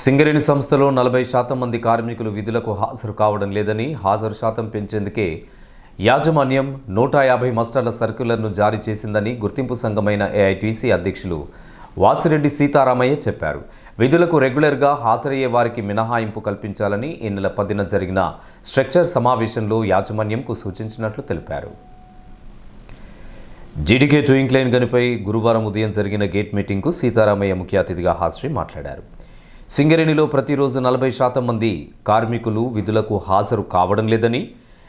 సింగరేణి సంస్థలో నలభై శాతం మంది కార్మికులు విధులకు హాజరు కావడం లేదని హాజరు శాతం పెంచేందుకే యాజమాన్యం నూట యాభై మస్టర్ల సర్క్యులర్ను జారీ చేసిందని గుర్తింపు సంఘమైన ఏఐటీసీ అధ్యక్షులు వాసిరెడ్డి సీతారామయ్య చెప్పారు. విధులకు రెగ్యులర్గా హాజరయ్యే వారికి మినహాయింపు కల్పించాలని ఈ నెల పదిన జరిగిన స్ట్రక్చర్ సమావేశంలో యాజమాన్యంకు సూచించినట్లు తెలిపారు. జీడీకే టూయింగ్ లైన్ గనిపై గురువారం ఉదయం జరిగిన గేట్ మీటింగ్కు సీతారామయ్య ముఖ్య అతిథిగా హాజరై మాట్లాడారు. సింగరేణిలో ప్రతిరోజు నలభై శాతం మంది కార్మికులు విధులకు హాజరు కావడం లేదని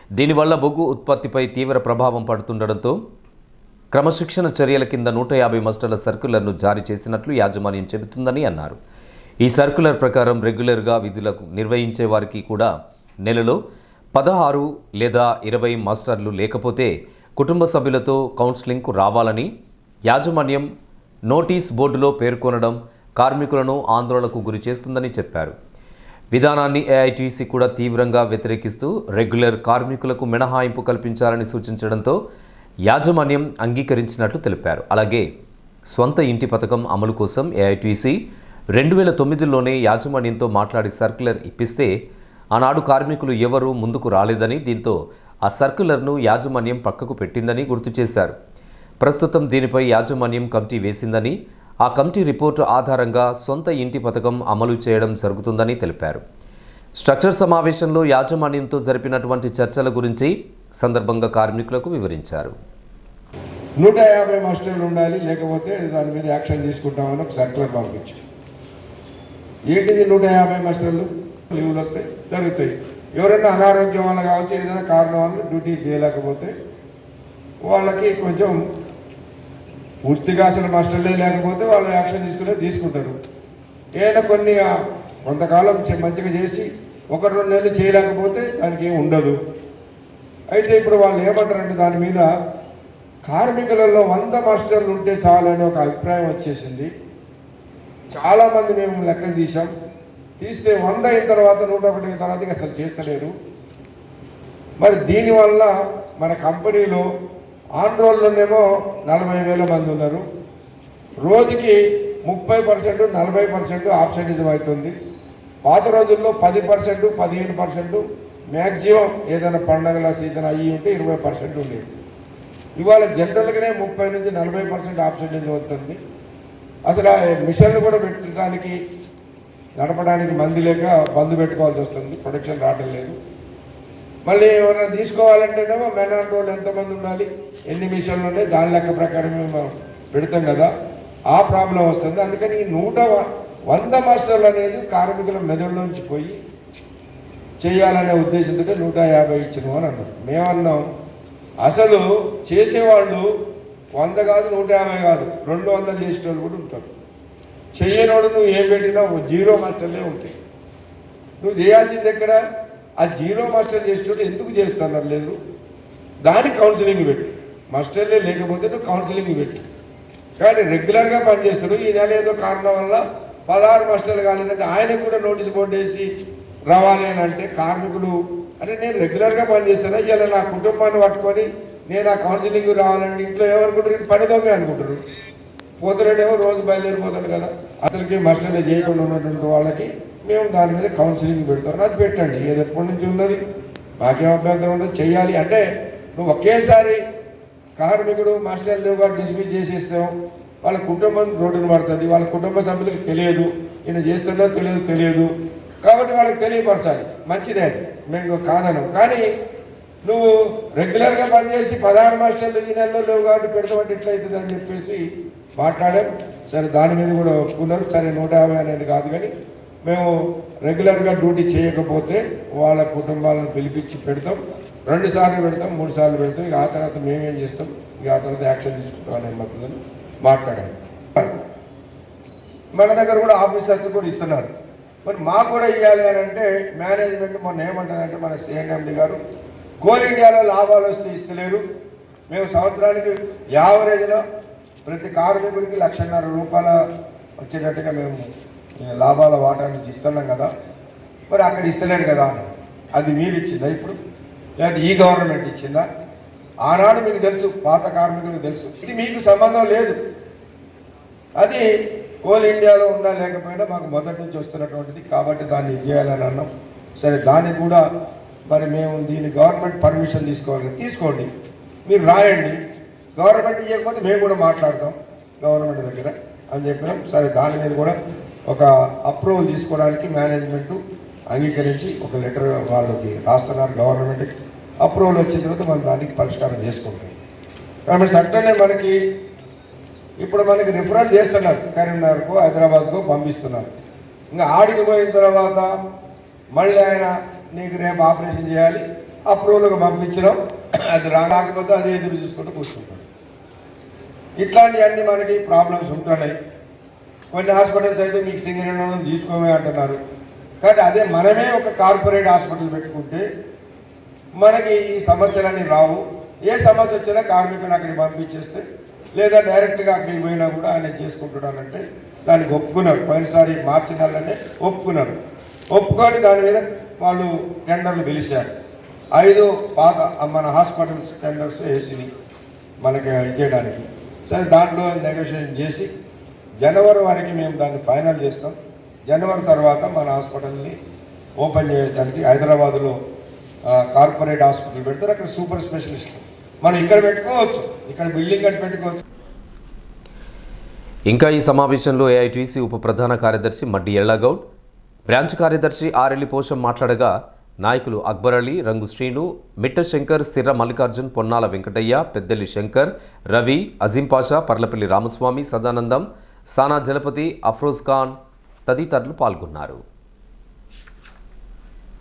దీనివల్ల బొగ్గు ఉత్పత్తిపై తీవ్ర ప్రభావం పడుతుండడంతో క్రమశిక్షణ చర్యల కింద నూట యాభై మస్టర్ల సర్క్యులర్ను జారీ చేసినట్లు యాజమాన్యం చెబుతుందని అన్నారు. ఈ సర్క్యులర్ ప్రకారం రెగ్యులర్గా విధులకు నిర్వహించే వారికి కూడా నెలలో పదహారు లేదా ఇరవై మాస్టర్లు లేకపోతే కుటుంబ సభ్యులతో కౌన్సిలింగ్కు రావాలని యాజమాన్యం నోటీస్ బోర్డులో పేర్కొనడం కార్మికులను ఆందోళనకు గురి చేస్తుందని చెప్పారు. విధానాన్ని ఏఐటీసీ కూడా తీవ్రంగా వ్యతిరేకిస్తూ రెగ్యులర్ కార్మికులకు మినహాయింపు కల్పించాలని సూచించడంతో యాజమాన్యం అంగీకరించినట్లు తెలిపారు. అలాగే స్వంత ఇంటి పథకం అమలు కోసం ఏఐటీసీ రెండు వేల తొమ్మిదిలోనే యాజమాన్యంతో మాట్లాడి సర్క్యులర్ ఇప్పిస్తే ఆనాడు కార్మికులు ఎవరూ ముందుకు రాలేదని దీంతో ఆ సర్క్యులర్ను యాజమాన్యం పక్కకు పెట్టిందని గుర్తు చేశారు. ప్రస్తుతం దీనిపై యాజమాన్యం కమిటీ వేసిందని ఆ కమిటీ రిపోర్టు ఆధారంగా సొంత ఇంటి పథకం అమలు చేయడం జరుగుతుందని తెలిపారు. స్ట్రక్చర్ సమావేశంలో యాజమాన్యంతో జరిపినటువంటి చర్చల గురించి సందర్భంగా కార్మికులకు వివరించారు. నూట యాభై మాస్టర్లు ఉండాలి లేకపోతే దాని మీద యాక్షన్ తీసుకుంటామని ఒక సర్కులర్ పంపించాం ఏంటిది నూట యాభై మాస్టర్లు? లీవులు వస్తాయి జరుగుతాయి. ఎవరైనా అనారోగ్యం వల్ల కావచ్చు ఏదైనా కారణం వల్ల డ్యూటీ చేయలేకపోతే వాళ్ళకి కొంచెం పూర్తిగా అసలు మాస్టర్లే లేకపోతే వాళ్ళు యాక్షన్ తీసుకునే తీసుకుంటారు. ఏదైనా కొన్ని కొంతకాలం మంచిగా చేసి ఒక రెండు నెలలు చేయలేకపోతే దానికి ఏం ఉండదు. అయితే ఇప్పుడు వాళ్ళు ఏమంటారంటే దాని మీద కార్మికులలో వంద మాస్టర్లు ఉంటే చాలు అనే ఒక అభిప్రాయం వచ్చేసింది. చాలామంది మేము లెక్క తీసాం తీస్తే వంద అయిన తర్వాత నూట ఒకటి తర్వాత ఇక అసలు చేస్తలేరు. మరి దీనివల్ల మన కంపెనీలో ఆన్ రోల్లోనేమో నలభై వేల మంది ఉన్నారు. రోజుకి ముప్పై పర్సెంట్ నలభై పర్సెంట్ ఆబ్సెంటిజం అవుతుంది. పాత రోజుల్లో పది పర్సెంట్ పదిహేను పర్సెంట్ మ్యాక్సిమం ఏదైనా పండగల సీజన్ అయ్యి ఉంటే ఇరవై పర్సెంట్ ఉండేది. ఇవాళ జనరల్గానే ముప్పై నుంచి నలభై పర్సెంట్ ఆబ్సెంటేజ్ అవుతుంది. అసలు ఆ మిషన్లు కూడా పెట్టడానికి నడపడానికి మంది లేక బంద్ పెట్టుకోవాల్సి వస్తుంది. ప్రొడక్షన్ రావడం లేదు. మళ్ళీ ఎవరైనా తీసుకోవాలంటేనేమో మెనాన్ రోడ్ ఎంతమంది ఉండాలి ఎన్ని మిషన్లు ఉన్నాయి దాని లెక్క ప్రకారం మనం పెడతాం కదా. ఆ ప్రాబ్లం వస్తుంది. అందుకని ఈ నూట వంద మాస్టర్లు అనేది కార్మికుల మెదడులోంచి పోయి చేయాలనే ఉద్దేశంతో నూట యాభై ఇచ్చినాం అని అన్నారు మేమన్నాం అసలు చేసేవాళ్ళు వంద కాదు నూట యాభై కాదు రెండు వందలు చేసేటోళ్ళు కూడా ఉంటారు. చేయనోడు నువ్వు ఏం పెట్టినా జీరో మాస్టర్లే ఉంటాయి. నువ్వు చేయాల్సింది ఎక్కడ? ఆ జీరో మాస్టర్ చేసేటోడు ఎందుకు చేస్తున్నారు లేదు. దానికి కౌన్సిలింగ్ పెట్టు. మాస్టర్లే లేకపోతే నువ్వు కౌన్సిలింగ్ పెట్టు. కానీ రెగ్యులర్గా పనిచేస్తారు ఈ నెల ఏదో కారణం వల్ల పదహారు మాస్టర్లు కాలేదంటే ఆయనకు కూడా నోటీస్ బోర్డు వేసి రావాలి అని అంటే కార్మికులు అంటే నేను రెగ్యులర్గా పనిచేస్తాను? ఇలా నా కుటుంబాన్ని పట్టుకొని నేను ఆ కౌన్సిలింగ్ రావాలంటే ఇంట్లో ఏమనుకుంటారు పని దొంగ అనుకుంటారు. పోతున్నాడేమో రోజు బయలుదేరిపోతాడు కదా. అతనికి మాస్టర్లు చేయకుండా ఉన్నటువంటి వాళ్ళకి మేము దాని మీద కౌన్సిలింగ్ పెడతాం. అది పెట్టండి. ఏది ఎప్పటి నుంచి ఉన్నది? మాకేం అభ్యంతరం ఉండదు. చేయాలి అంటే నువ్వు ఒకేసారి కార్మికుడు మాస్టర్ లేవుగా డిస్మిస్ చేసేస్తాం వాళ్ళ కుటుంబం రోడ్డు పడుతుంది. వాళ్ళ కుటుంబ సభ్యులకు తెలియదు. ఈయన చేస్తుందో తెలియదు తెలియదు. కాబట్టి వాళ్ళకి తెలియపరచాలి. మంచిదే అది. మేము కాదనం కానీ నువ్వు రెగ్యులర్గా పనిచేసి పదహారు మాస్టర్లు ఈ నెలలో లేవు కాబట్టి పెడతామంటే ఎట్లయితుంది అని చెప్పేసి మాట్లాడాం. సరే దాని మీద కూడా ఒప్పుకున్నారు. సరే నూట యాభై అనేది కాదు కానీ మేము రెగ్యులర్గా డ్యూటీ చేయకపోతే వాళ్ళ కుటుంబాలను పిలిపించి పెడతాం. రెండు సార్లు పెడతాం మూడు సార్లు పెడతాం. ఇక ఆ తర్వాత మేమేం చేస్తాం? ఇక ఆ తర్వాత యాక్షన్ తీసుకుంటాం అనే మద్దతుని మాట్లాడాలి. మన దగ్గర కూడా ఆఫీసర్స్ కూడా ఇస్తున్నారు. మరి మాకు కూడా ఇవ్వాలి అని అంటే మేనేజ్మెంట్ మొన్న ఏమంటుందంటే మన సిఎన్ఎండి గారు కోల్ ఇండియాలో లాభాలు వస్తే ఇస్తలేరు. మేము సంవత్సరానికి యావరేజ్లో ప్రతి కార్మికుడికి లక్షన్నర రూపాయల వచ్చేటట్టుగా మేము లాభాల వాటా నుంచి ఇస్తున్నాం కదా. మరి అక్కడ ఇస్తలేరు కదా అని. అది మీరు ఇచ్చిందా ఇప్పుడు? లేదా ఈ గవర్నమెంట్ ఇచ్చిందా? ఆనాడు మీకు తెలుసు పాత కార్మికులకు తెలుసు. ఇది మీకు సంబంధం లేదు. అది కోల్ ఇండియాలో ఉన్నా లేకపోయినా మాకు మొదటి నుంచి వస్తున్నటువంటిది కాబట్టి దాన్ని ఇది చేయాలని అన్నాం. సరే దాన్ని కూడా మరి మేము దీని గవర్నమెంట్ పర్మిషన్ తీసుకోవాలి. తీసుకోండి. మీరు రాయండి. గవర్నమెంట్ ఇవ్వకపోతే మేము కూడా మాట్లాడతాం. గవర్నమెంట్ దగ్గర అని చెప్పినాం. సరే దాని మీద కూడా ఒక అప్రూవల్ తీసుకోవడానికి మేనేజ్మెంట్ అంగీకరించి ఒక లెటర్ వాళ్ళకి రాస్తున్నారు గవర్నమెంట్కి అప్రూవల్ వచ్చిన తర్వాత మనం దానికి పరిష్కారం చేసుకుంటాం. కాబట్టి సట్టనే మనకి ఇప్పుడు మనకి రిఫరల్ చేస్తున్నారు కరీంనగర్కు హైదరాబాద్కు పంపిస్తున్నారు. ఇంకా ఆడికి పోయిన తర్వాత మళ్ళీ ఆయన నీకు రేపు ఆపరేషన్ చేయాలి అప్రూవల్కి పంపించడం అది రాకపోతే అదే ఎదురు చూసుకుంటూ కూర్చుంటాడు ఇట్లాంటివన్నీ మనకి ప్రాబ్లమ్స్ ఉంటున్నాయి. కొన్ని హాస్పిటల్స్ అయితే మీకు సింగిల్ తీసుకోమే అంటున్నారు. కానీ అదే మనమే ఒక కార్పొరేట్ హాస్పిటల్ పెట్టుకుంటే మనకి ఈ సమస్యలన్నీ రావు. ఏ సమస్య వచ్చినా కార్మికుని అక్కడికి పంపించేస్తే లేదా డైరెక్ట్గా అక్కడికి పోయినా కూడా ఆయన చేసుకుంటున్నానంటే దానికి ఒప్పుకున్నారు. పోయినసారి మార్చి నెలనే ఒప్పుకున్నారు. ఒప్పుకొని దాని మీద వాళ్ళు టెండర్లు పిలిచారు. ఐదు పాత మన హాస్పిటల్స్ టెండర్స్ వేసినాయి మనకి ఇచ్చేయడానికి సరే దాంట్లో నెగోషియేషన్ చేసి జనవరి వరకు మేము దాన్ని ఫైనల్ చేస్తాం. జనవరి తర్వాత మన హాస్పిటల్ని ఓపెన్ చేయడానికి హైదరాబాద్లో కార్పొరేట్ హాస్పిటల్ పెడతారు. అక్కడ సూపర్ స్పెషలిస్ట్. మనం ఇక్కడ పెట్టుకోవచ్చు. ఇక్కడ బిల్డింగ్ కట్టి పెట్టుకోవచ్చు. ఇంకా ఈ సమావేశంలో ఏఐటీసీ ఉప ప్రధాన కార్యదర్శి మడ్డి ఎళ్ళగౌడ్ బ్రాంచ్ కార్యదర్శి ఆరెల్లి పోషం మాట్లాడగా నాయకులు అక్బర్ అలీ రంగు శ్రీను మిట్ట శంకర్ సిర్ర మల్లికార్జున్ పొన్నాల వెంకటయ్య పెద్దెల్లి శంకర్ రవి అజీం పాషా పర్లపల్లి రామస్వామి సదానందం సానా జలపతి అఫ్రోజ్ ఖాన్ తదితరులు పాల్గొన్నారు.